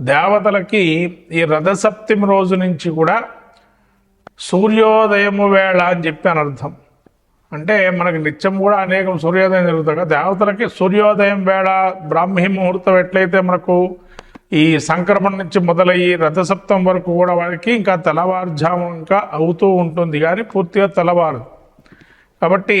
దేవతలకి ఈ రథసప్తమి రోజు నుంచి కూడా సూర్యోదయము వేళ అని చెప్పి అని అర్థం. అంటే మనకి నిత్యం కూడా అనేకం సూర్యోదయం జరుగుతుంది కదా. దేవతలకి సూర్యోదయం వేళ బ్రాహ్మీ ముహూర్తం ఎట్లయితే మనకు ఈ సంక్రమణ నుంచి మొదలయ్యి రథసప్తం వరకు కూడా వారికి ఇంకా తెల్లవారుజాము ఇంకా అవుతూ ఉంటుంది. కానీ పూర్తిగా తెల్లవారు కాబట్టి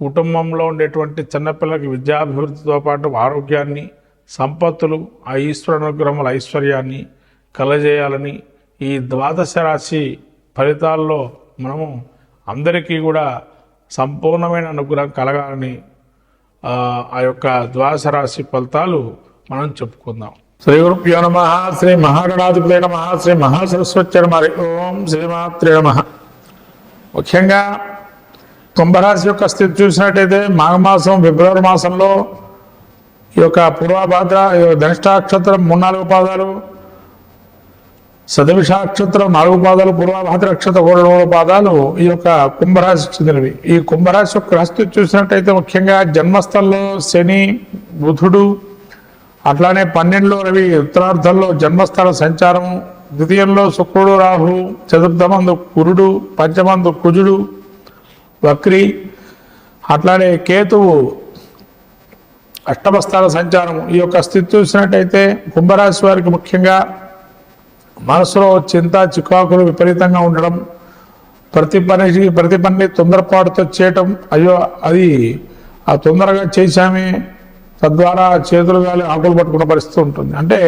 కుటుంబంలో ఉండేటువంటి చిన్నపిల్లలకి విద్యాభివృద్ధితో పాటు ఆరోగ్యాన్ని సంపత్తులు ఆ ఈశ్వర అనుగ్రహముల ఐశ్వర్యాన్ని కలజేయాలని ఈ ద్వాదశ రాశి ఫలితాల్లో మనము అందరికీ కూడా సంపూర్ణమైన అనుగ్రహం కలగాలని ఆ యొక్క ద్వాదశ రాశి ఫలితాలు మనం చెప్పుకుందాం. శ్రీ గురుభ్యో నమ శ్రీ మహాగణాధిపతి నమ శ్రీ మహాసరస్వతి నమ హరి ఓం శ్రీమాత్రే నమ. ముఖ్యంగా కుంభరాశి యొక్క స్థితి చూసినట్టయితే మాఘమాసం ఫిబ్రవరి మాసంలో ఈ యొక్క పూర్వభాద్ర ఈ ధనిష్టాక్షత్రం మూడు నాలుగు పాదాలు సదవిషాక్షత్రం నాలుగు పాదాలు పూర్వభాద్ర నక్షత్రం మూడు పాదాలు ఈ యొక్క కుంభరాశికి చెందినవి. ఈ కుంభరాశి యొక్క రాశి చూసినట్టయితే ముఖ్యంగా జన్మస్థలంలో శని బుధుడు అట్లానే పన్నెండులో రవి ఉత్తరార్ధంలో జన్మస్థల సంచారం ద్వితీయంలో శుక్రుడు రాహు చతుర్థమందు కురుడు పంచమందు కుజుడు వక్రి అట్లానే కేతువు అష్టమస్థాన సంచారం. ఈ యొక్క స్థితి చూసినట్టయితే కుంభరాశి వారికి ముఖ్యంగా మనసులో చింత చికాకులు విపరీతంగా ఉండడం ప్రతి పనికి ప్రతి పని తొందరపాటుతో చేయటం అయ్యో అది ఆ తొందరగా చేశామే తద్వారా చేతులు గాలి ఆకులు పట్టుకున్న పరిస్థితి ఉంటుంది. అంటే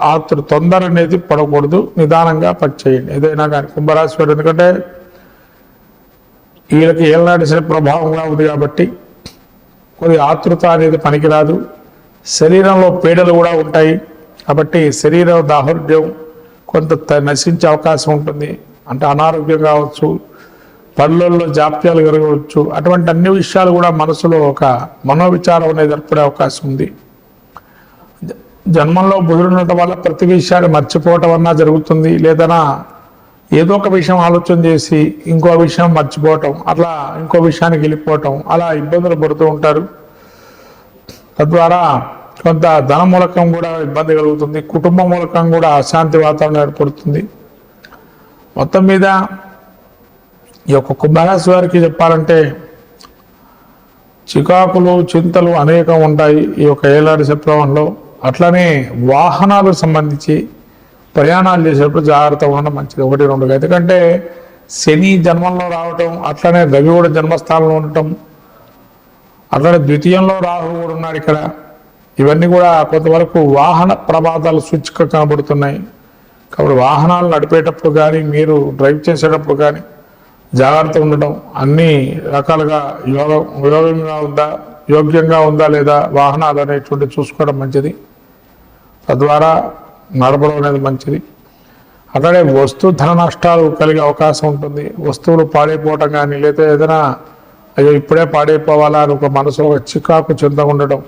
ఆ తొందర అనేది పడకూడదు నిదానంగా పని చేయండి ఏదైనా కానీ కుంభరాశి వారు ఎందుకంటే వీళ్ళకి ఏళ్ళనాటి శని ప్రభావంగా ఉంది కాబట్టి కొద్ది ఆతృత అనేది పనికిరాదు. శరీరంలో పీడలు కూడా ఉంటాయి. కాబట్టి శరీర దాహృద్యం కొంత త- నశించే అవకాశం ఉంటుంది. అంటే అనారోగ్యం కావచ్చు పనులలో జాప్యాలు కలగవచ్చు అటువంటి అన్ని విషయాలు కూడా మనసులో ఒక మనోవిచారం అనేది ఏర్పడే అవకాశం ఉంది. జన్మంలో బుధుడు ఉండటం వల్ల ప్రతి విషయాన్ని మర్చిపోవటం అన్నా జరుగుతుంది. లేదన్నా ఏదో ఒక విషయం ఆలోచన చేసి ఇంకో విషయం మర్చిపోవటం అట్లా ఇంకో విషయానికి వెళ్ళిపోవటం అలా ఇబ్బందులు పడుతూ ఉంటారు. తద్వారా కొంత ధన మూలకం కూడా ఇబ్బంది కలుగుతుంది కుటుంబ మూలకం కూడా అశాంతి వాతావరణం ఏర్పడుతుంది. మొత్తం మీద ఈ యొక్క కుంభరాశి వారికి చెప్పాలంటే చికాకులు చింతలు అనేకం ఉంటాయి ఈ యొక్క ఏలాది శుక్రవంలో అట్లనే వాహనాలకు సంబంధించి ప్రయాణాలు చేసేటప్పుడు జాగ్రత్తగా ఉండడం మంచిది. ఒకటి రెండు ఎందుకంటే శని జన్మంలో రావటం అట్లనే రవి కూడా జన్మస్థానంలో ఉండటం అట్లనే ద్వితీయంలో రాహు కూడా ఉన్నాడు ఇక్కడ. ఇవన్నీ కూడా కొంతవరకు వాహన ప్రమాదాలు సూచిక కనబడుతున్నాయి. కాబట్టి వాహనాలు నడిపేటప్పుడు కానీ మీరు డ్రైవ్ చేసేటప్పుడు కానీ జాగ్రత్త ఉండటం అన్ని రకాలుగా యోగ యోగ్యంగా ఉందా యోగ్యంగా ఉందా లేదా వాహనాలు అనేటువంటి చూసుకోవడం మంచిది. తద్వారా నడపడం అనేది మంచిది. అక్కడే వస్తు ధన నష్టాలు కలిగే అవకాశం ఉంటుంది. వస్తువులు పాడైపోవటం కానీ లేదా ఏదైనా అయ్యో ఇప్పుడే పాడైపోవాలా అని ఒక మనసులో ఒక చికాకు చెంద ఉండడం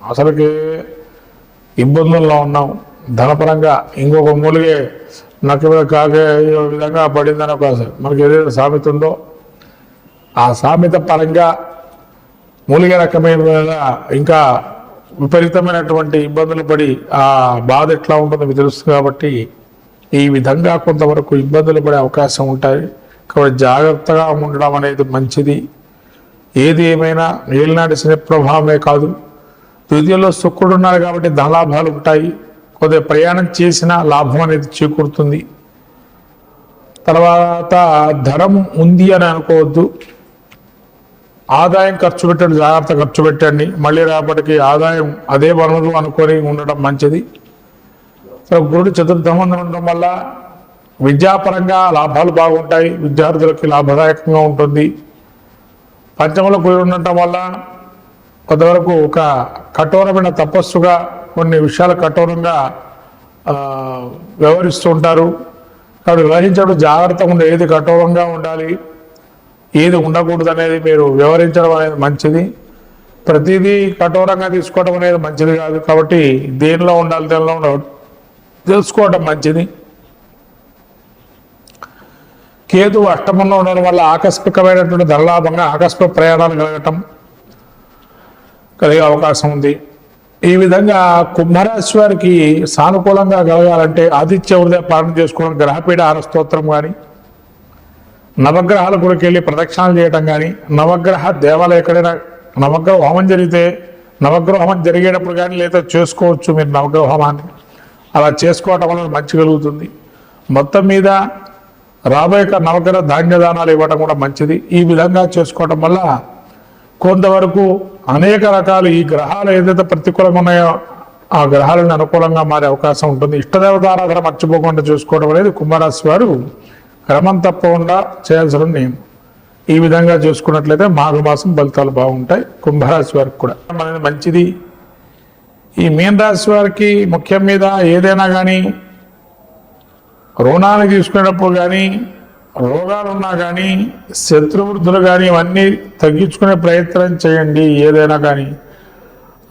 అసలుకి ఇబ్బందుల్లో ఉన్నాం. ధనపరంగా ఇంకొక మూలిగే నక్క మీద కాకే విధంగా పడిందని ఒక మనకి ఏదైతే సామెత ఉందో ఆ సామెత పరంగా మూలిగే రకమైన ఇంకా విపరీతమైనటువంటి ఇబ్బందులు పడి ఆ బాధ ఎట్లా ఉంటుందో మీకు తెలుస్తుంది కాబట్టి ఈ విధంగా కొంతవరకు ఇబ్బందులు పడే అవకాశం ఉంటాయి. కాబట్టి జాగ్రత్తగా ఉండడం అనేది మంచిది. ఏది ఏమైనా ఏలినాటి శని ప్రభావమే కాదు. ద్వితీయంలో శుక్రుడు ఉన్నారు కాబట్టి ధనలాభాలు ఉంటాయి. కొద్దిగా ప్రయాణం చేసిన లాభం అనేది చేకూరుతుంది. తర్వాత ధనం ఉంది అని అనుకోవద్దు. ఆదాయం ఖర్చు పెట్టండి జాగ్రత్త ఖర్చు పెట్టండి. మళ్ళీ రేపటికి ఆదాయం అదే వనరు అనుకొని ఉండడం మంచిది. సో గురుడు చతుర్థమంది ఉండడం వల్ల విద్యాపరంగా లాభాలు బాగుంటాయి విద్యార్థులకి లాభదాయకంగా ఉంటుంది. పంచముల గురి ఉండటం వల్ల కొంతవరకు ఒక కఠోరమైన తపస్సుగా కొన్ని విషయాలు కఠోరంగా వ్యవహరిస్తూ ఉంటారు. కాబట్టి వ్యవహరించడం జాగ్రత్తగా ఉండే ఏది కఠోరంగా ఉండాలి ఏది ఉండకూడదు అనేది మీరు వివరించడం అనేది మంచిది. ప్రతిదీ కఠోరంగా తీసుకోవడం అనేది మంచిది కాదు. కాబట్టి దేనిలో ఉండాలి దేనిలో ఉండాలి తెలుసుకోవడం మంచిది. కేతు అష్టమంలో ఉండడం వల్ల ఆకస్మికమైనటువంటి ధనలాభంగా ఆకస్మిక ప్రయాణాలు కలగటం కలిగే అవకాశం ఉంది. ఈ విధంగా కుంభరాశి వారికి సానుకూలంగా కలగాలంటే ఆదిత్య హృదయ పాలన చేసుకోవడం గ్రహపీడ ఆర స్తోత్రం కానీ నవగ్రహాల గుడికి వెళ్ళి ప్రదక్షిణాలు చేయటం కానీ నవగ్రహ దేవాలయం ఎక్కడైనా నవగ్రహ హోమం జరిగితే నవగ్రహ హోమం జరిగేటప్పుడు కానీ లేదా చేసుకోవచ్చు మీరు నవగ్రహ హోమాన్ని. అలా చేసుకోవటం వల్ల మంచి కలుగుతుంది. మొత్తం మీద రాబోయే నవగ్రహ ధాన్యదానాలు ఇవ్వడం కూడా మంచిది. ఈ విధంగా చేసుకోవటం వల్ల కొంతవరకు అనేక రకాలు ఈ గ్రహాలు ఏదైతే ప్రతికూలంగా ఉన్నాయో ఆ గ్రహాలను అనుకూలంగా మారే అవకాశం ఉంటుంది. ఇష్టదేవతారాధన మర్చిపోకుండా చూసుకోవడం అనేది కుంభరాశి వారు క్రమం తప్పకుండా చేయాల్సిన నియమం. ఈ విధంగా చూసుకున్నట్లయితే మాఘమాసం ఫలితాలు బాగుంటాయి కుంభరాశి వారికి కూడా. అనేది మంచిది. ఈ మీన రాశి వారికి ముఖ్యం మీద ఏదైనా కానీ రుణాలు తీసుకునేటప్పుడు కానీ రోగాలున్నా కానీ శత్రువృద్ధులు కానీ ఇవన్నీ తగ్గించుకునే ప్రయత్నం చేయండి ఏదైనా కానీ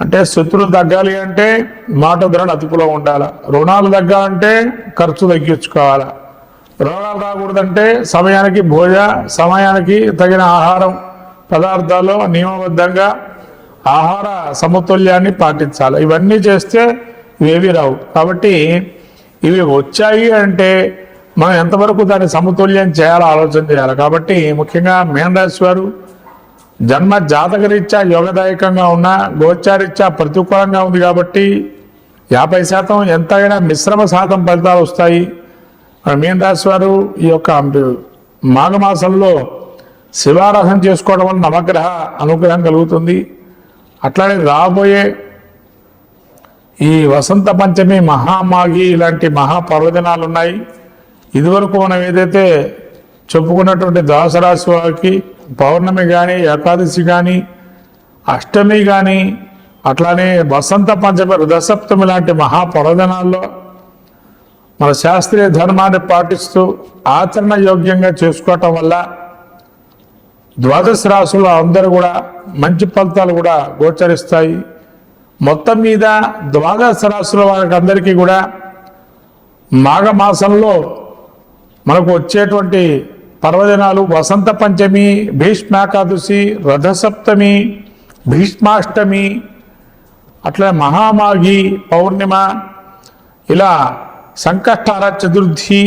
అంటే శత్రువులు తగ్గాలి అంటే మాట ధరలు అదుపులో ఉండాలి. రుణాలు తగ్గాలంటే ఖర్చు తగ్గించుకోవాలి. రోగాలు రాకూడదంటే సమయానికి భోజ సమయానికి తగిన ఆహారం పదార్థాలు నియమబద్ధంగా ఆహార సమతుల్యాన్ని పాటించాలి. ఇవన్నీ చేస్తే ఇవేవి రావు. కాబట్టి ఇవి వచ్చాయి అంటే మనం ఎంతవరకు దాన్ని సమతుల్యం చేయాలో ఆలోచన చేయాలి. కాబట్టి ముఖ్యంగా మేనరాశి వారు జన్మ జాతకరీత్యా యోగదాయకంగా ఉన్న గోచారీత్యా ప్రతికూలంగా ఉంది కాబట్టి యాభై శాతం ఎంతైనా మిశ్రమ శాతం ఫలితాలు వస్తాయి. మన మీన రాశి వారు ఈ యొక్క మాఘమాసంలో శివారాధన చేసుకోవడం వల్ల నవగ్రహ అనుగ్రహం కలుగుతుంది. అట్లానే రాబోయే ఈ వసంత పంచమి మహామాఘి ఇలాంటి మహాపర్వదినాలు ఉన్నాయి ఇదివరకు మనం ఏదైతే చెప్పుకున్నటువంటి ద్వాసరాశి వారికి పౌర్ణమి కానీ ఏకాదశి కానీ అష్టమి కానీ అట్లానే వసంత పంచమి రుదసప్తమి లాంటి మహాపర్వదినాల్లో మన శాస్త్రీయ ధర్మాన్ని పాటిస్తూ ఆచరణ యోగ్యంగా చేసుకోవటం వల్ల ద్వాదశ రాశులు అందరూ కూడా మంచి ఫలితాలు కూడా గోచరిస్తాయి. మొత్తం మీద ద్వాదశ రాశుల వారికి అందరికీ కూడా మాఘమాసంలో మనకు వచ్చేటువంటి పర్వదినాలు వసంత పంచమి భీష్మాకాదశి రథసప్తమి భీష్మాష్టమి అట్లా మహామాఘి పౌర్ణిమ ఇలా సంకష్టార చతుర్థి.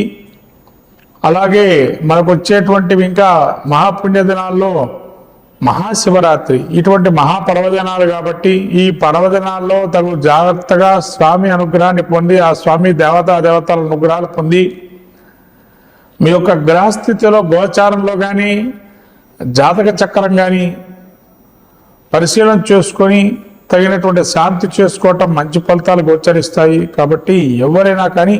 అలాగే మనకు వచ్చేటువంటివి ఇంకా మహాపుణ్య దినాల్లో మహాశివరాత్రి. ఇటువంటి మహాపర్వదినాలు కాబట్టి ఈ పర్వదినాల్లో తగు జాగ్రత్తగా స్వామి అనుగ్రహాన్ని పొంది ఆ స్వామి దేవతా దేవతల అనుగ్రహాలు పొంది మీ యొక్క గ్రహస్థితిలో గోచారంలో కానీ జాతక చక్రం కానీ పరిశీలన చేసుకొని తగినటువంటి శాంతి చేసుకోవటం మంచి ఫలితాలు గోచరిస్తాయి. కాబట్టి ఎవరైనా కానీ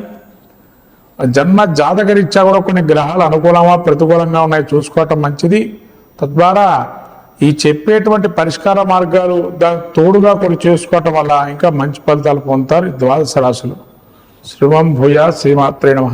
జన్మ జాతకరీత్యా కూడా కొన్ని గ్రహాలు అనుకూలమా ప్రతికూలంగా ఉన్నాయి చూసుకోవటం మంచిది. తద్వారా ఈ చెప్పేటువంటి పరిష్కార మార్గాలు దానికి తోడుగా కొన్ని చేసుకోవటం వల్ల ఇంకా మంచి ఫలితాలు పొందుతారు ద్వాదశ రాశులు. శ్రీమం భూయ శ్రీమాత్రే నమ.